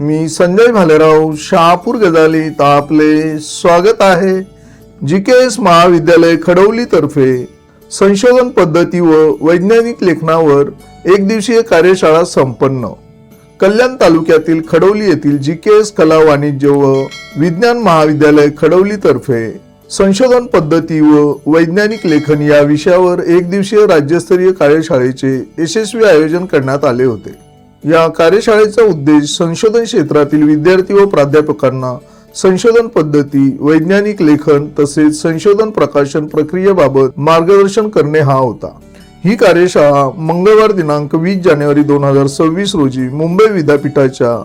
मी संजय भालेराव शहापूर गजाली आपले स्वागत आहे. जी के एस महाविद्यालय खडवलीतर्फे संशोधन पद्धती व वैज्ञानिक लेखनावर एक दिवसीय कार्यशाळा संपन्न. कल्याण तालुक्यातील खडवली येथील जी के एस कला वाणिज्य व विज्ञान महाविद्यालय खडवली तर्फे संशोधन पद्धती व वैज्ञानिक लेखन या विषयावर एक दिवसीय राज्यस्तरीय कार्यशाळेचे यशस्वी आयोजन करण्यात आले होते. या कार्यशाळेचा उद्देश संशोधन क्षेत्रातील विद्यार्थी व प्राध्यापकांना संशोधन पद्धती वैज्ञानिक लेखन तसेच संशोधन प्रकाशन प्रक्रियेबाबत मार्गदर्शन करणे हा होता. ही कार्यशाळा मंगळवार दिनांक वीस जानेवारी दोन हजार सव्वीस रोजी मुंबई विद्यापीठाच्या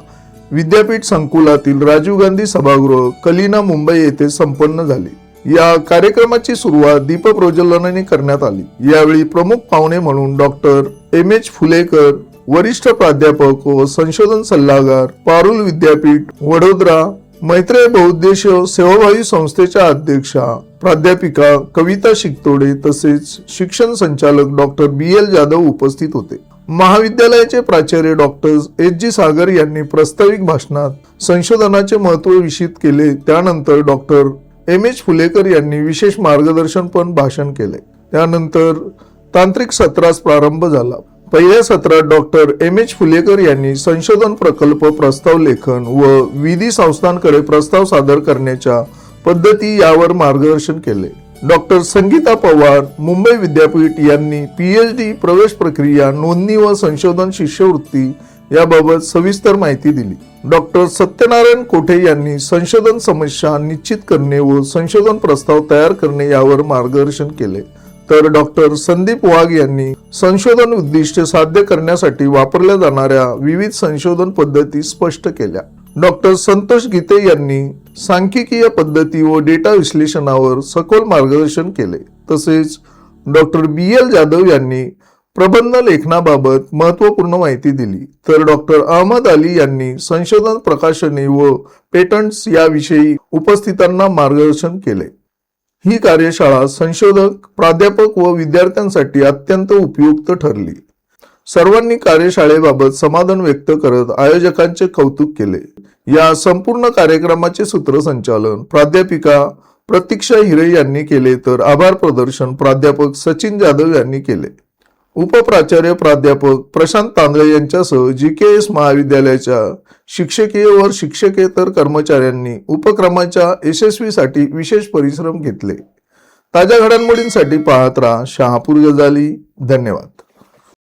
विद्यापीठ संकुलातील राजीव गांधी सभागृह कलिना मुंबई येथे संपन्न झाली. या कार्यक्रमाची सुरुवात दीपप्रज्वलनाने करण्यात आली. यावेळी प्रमुख पाहुणे म्हणून डॉक्टर एम एच फुलेकर वरिष्ठ प्राध्यापक व संशोधन सल्लागार पारुल विद्यापीठ वडोदरा मैत्रेय बहुद्देशीय सेवाभावी संस्थेच्या अध्यक्षा प्राध्यापिका कविता शिकतोडे तसेच शिक्षण संचालक डॉक्टर बी एल जाधव उपस्थित होते. महाविद्यालयाचे प्राचार्य डॉक्टर एच जी सागर यांनी प्रस्ताविक भाषणात संशोधनाचे महत्त्व विषित केले. त्यानंतर डॉक्टर एम एच फुलेकर यांनी विशेष मार्गदर्शन पण भाषण केले. त्यानंतर तांत्रिक सत्रास प्रारंभ झाला. पहिल्या सत्रात डॉक्टर एम एच फुलेकर यांनी संशोधन प्रकल्प प्रस्ताव लेखन व विधी संस्थांकडे प्रस्ताव सादर करण्याच्या पद्धती यावर मार्गदर्शन केले. डॉक्टर संगीता पवार मुंबई विद्यापीठ यांनी पी एच डी प्रवेश प्रक्रिया नोंदणी व संशोधन शिष्यवृत्ती याबाबत सविस्तर माहिती दिली. डॉक्टर सत्यनारायण कोठे यांनी संशोधन समस्या निश्चित करणे व संशोधन प्रस्ताव तयार करणे यावर मार्गदर्शन केले. तर डॉक्टर संदीप वाघ यांनी संशोधन उद्दिष्टे साध्य करण्यासाठी वापरल्या जाणाऱ्या विविध संशोधन पद्धती स्पष्ट केल्या. डॉक्टर संतोष गीते यांनी सांख्यिकीय पद्धती व डेटा विश्लेषणावर सखोल मार्गदर्शन केले. तसेच डॉक्टर बी एल जाधव यांनी प्रबंध लेखनाबाबत महत्त्वपूर्ण माहिती दिली. तर डॉक्टर अहमद अली यांनी संशोधन प्रकाशने व पेटंट्स याविषयी उपस्थितांना मार्गदर्शन केले. ही कार्यशाळा संशोधक प्राध्यापक व विद्यार्थ्यांसाठी अत्यंत उपयुक्त ठरली. सर्वांनी कार्यशाळेबाबत समाधान व्यक्त करत आयोजकांचे कौतुक केले. या संपूर्ण कार्यक्रमाचे सूत्रसंचालन प्राध्यापिका प्रतीक्षा हिरे यांनी केले तर आभार प्रदर्शन प्राध्यापक सचिन जाधव यांनी केले. उपप्राचार्य प्राध्यापक प्रशांत तांदळे यांच्यासह जी के एस महाविद्यालयाच्या शिक्षकीय व शिक्षकेतर कर्मचाऱ्यांनी उपक्रमाच्या यशस्वीसाठी विशेष परिश्रम घेतले. ताज्या घडामोडींसाठी पाहत राहा शहापूर गजाली. धन्यवाद.